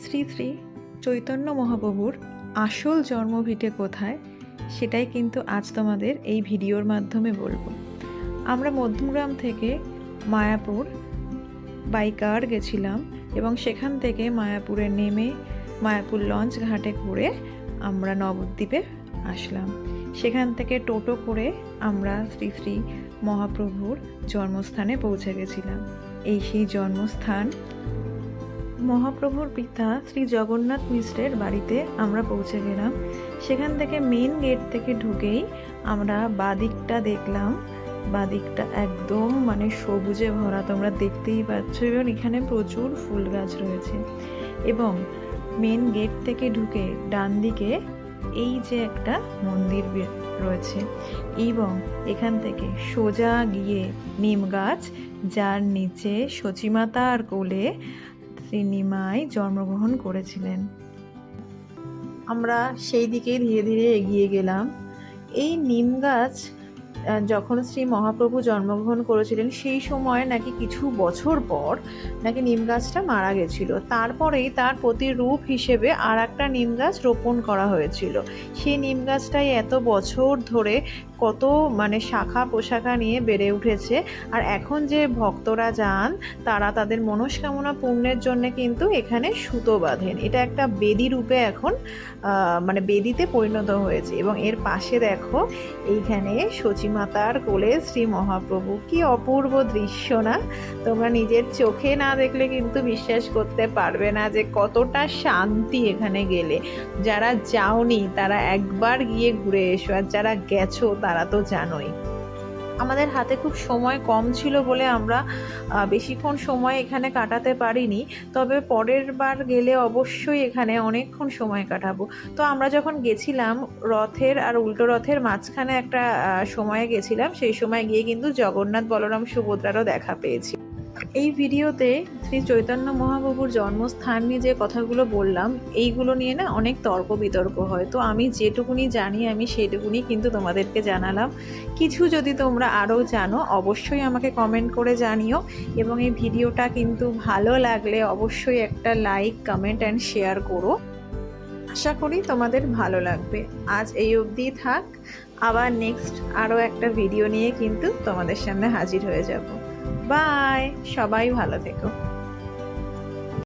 শ্রী শ্রী চৈতন্য মহাপ্রভুর আসল জন্মভিটে কোথায়, সেটাই কিন্তু আজ তোমাদের এই ভিডিওর মাধ্যমে বলব। আমরা মধ্যমগ্রাম থেকে মায়াপুর বাইকার গেছিলাম এবং সেখান থেকে মায়াপুরে নেমে মায়াপুর লঞ্চ ঘাটে ঘুরে আমরা নবদ্বীপে আসলাম। সেখান থেকে টোটো করে আমরা শ্রী শ্রী মহাপ্রভুর জন্মস্থানে পৌঁছে গেছিলাম। এই সেই জন্মস্থান মহাপ্রভুর পিতা শ্রী জগন্নাথ মিশ্রের বাড়িতে আমরা পৌঁছে গেলাম। সেখান থেকে মেন গেট থেকে ঢুকেই আমরা বাদিকটা দেখলাম। বাদিকটা একদম মানে সবুজে ভরা, তোমরা দেখতেই পাচ্ছ। এবং এখানে প্রচুর ফুল গাছ রয়েছে। এবং মেন গেট থেকে ঢুকে ডান দিকে এই যে একটা মন্দির রয়েছে। এবং এখান থেকে সোজা গিয়ে নিম গাছ, যার নিচে সচিমাতার কোলে শ্রীনিমাই জন্মগ্রহণ করেছিলেন। আমরা সেই দিকে ধীরে ধীরে এগিয়ে গেলাম। এই নিম গাছ যখন শ্রী মহাপ্রভু জন্মগ্রহণ করেছিলেন, সেই সময় নাকি কিছু বছর পর নাকি নিম গাছটা মারা গেছিল। তারপরেই তার প্রতিরূপ হিসেবে আর একটা নিম গাছ রোপণ করা হয়েছিল। সেই নিম গাছটাই এত বছর ধরে কত মানে শাখা পোশাখা নিয়ে বেড়ে উঠেছে। আর এখন যে ভক্তরা যান, তারা তাদের মনস্কামনা পূর্ণের জন্য কিন্তু এখানে সুতো বাঁধেন। এটা একটা বেদি রূপে এখন মানে বেদিতে পরিণত হয়েছে। এবং এর পাশে দেখো, এইখানে সচিমাতার কোলে শ্রী মহাপ্রভু। কি অপূর্ব দৃশ্য না? তোমরা নিজের চোখে না দেখলে কিন্তু বিশ্বাস করতে পারবে না যে কতটা শান্তি এখানে গেলে। যারা যাওনি, তারা একবার গিয়ে ঘুরে এসো। আর যারা গেছো, তারা তো জানোই। আমাদের হাতে খুব সময় কম ছিল বলে আমরা বেশিক্ষণ সময় এখানে কাটাতে পারিনি। তবে পরের বার গেলে অবশ্যই এখানে অনেকক্ষণ সময় কাটাবো। তো আমরা যখন গেছিলাম রথের আর উল্টো রথের মাঝখানে একটা সময়ে গেছিলাম, সেই সময় গিয়ে কিন্তু জগন্নাথ বলরাম সুভদ্রারও দেখা পেয়েছি। এই ভিডিওতে শ্রী চৈতন্য মহাপ্রভুর জন্মস্থান নিয়ে যে কথাগুলো বললাম, এইগুলো নিয়ে না অনেক তর্ক বিতর্ক হয়। তো আমি যেটুকুনি জানি, আমি সেটুকুনি কিন্তু তোমাদেরকে জানালাম। কিছু যদি তোমরা আরও জানো, অবশ্যই আমাকে কমেন্ট করে জানিও। এবং এই ভিডিওটা কিন্তু ভালো লাগলে অবশ্যই একটা লাইক কমেন্ট অ্যান্ড শেয়ার করো। আশা করি তোমাদের ভালো লাগবে। আজ এই অবধি থাক। আবার নেক্সট আরও একটা ভিডিও নিয়ে কিন্তু তোমাদের সামনে হাজির হয়ে যাব। বাই সবাই ভালো থেকো।